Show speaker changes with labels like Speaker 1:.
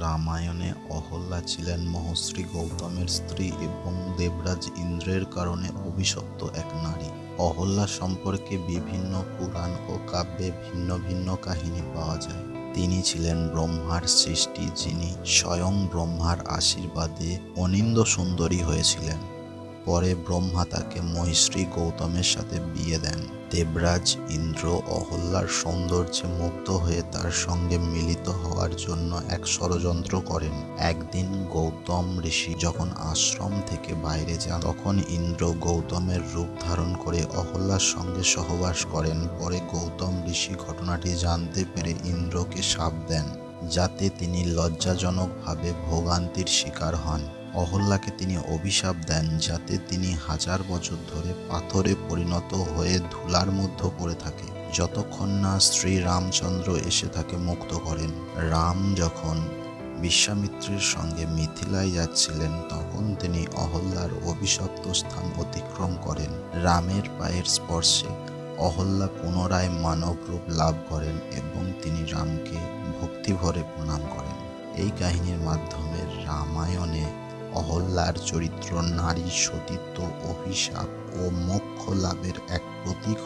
Speaker 1: রামায়ণে অহল্যা ছিলেন মহর্ষি গৌতমের স্ত্রী এবং দেবরাজ ইন্দ্রের কারণে অভিশপ্ত এক নারী। অহল্যা সম্পর্কে বিভিন্ন পুরাণ ও কাব্যে ভিন্ন ভিন্ন কাহিনী পাওয়া যায়। তিনি ছিলেন ব্রহ্মার সৃষ্টি, যিনি স্বয়ং ব্রহ্মার আশীর্বাদে অনিন্দ সুন্দরী হয়েছিলেন। পরে ব্রহ্মা তাকে মহিশ্রী গৌতমের সাথে বিয়ে দেন। দেবরাজ ইন্দ্র অহল্যার সৌন্দর্যে মুগ্ধ হয়ে তার সঙ্গে মিলিত হওয়ার জন্য এক ষড়যন্ত্র করেন। একদিন গৌতম ঋষি যখন আশ্রম থেকে বাইরে যান, তখন ইন্দ্র গৌতমের রূপ ধারণ করে অহল্যার সঙ্গে সহবাস করেন। পরে গৌতম ঋষি ঘটনাটি জানতে পেরে ইন্দ্রকে শাপ দেন, যাতে তিনি লজ্জাজনকভাবে ভোগান্তির শিকার হন। অহল্যাকে তিনি অভিশাপ দেন যাতে তিনি হাজার বছর ধরে পাথরে পরিণত হয়ে ধুলার মধ্যে পড়ে থাকে। যতক্ষণ না শ্রী রামচন্দ্র এসে তাকে মুক্ত করেন, রাম যখন বিশ্বামিত্রের সঙ্গে মিথিলায় যাচ্ছিলেন, তখন তিনি অহল্যার অভিশপ্ত স্থান অতিক্রম করেন। রামের পায়ের স্পর্শে অহল্যা পুনরায় মানব রূপ লাভ করেন এবং তিনি রামকে ভক্তিভরে প্রণাম করেন। এই কাহিনীর মাধ্যমে রামায়ণে অহল্যার চরিত্র নারী সতীত্ব অভিশাপ ও মোক্ষ লাভের এক প্রতীক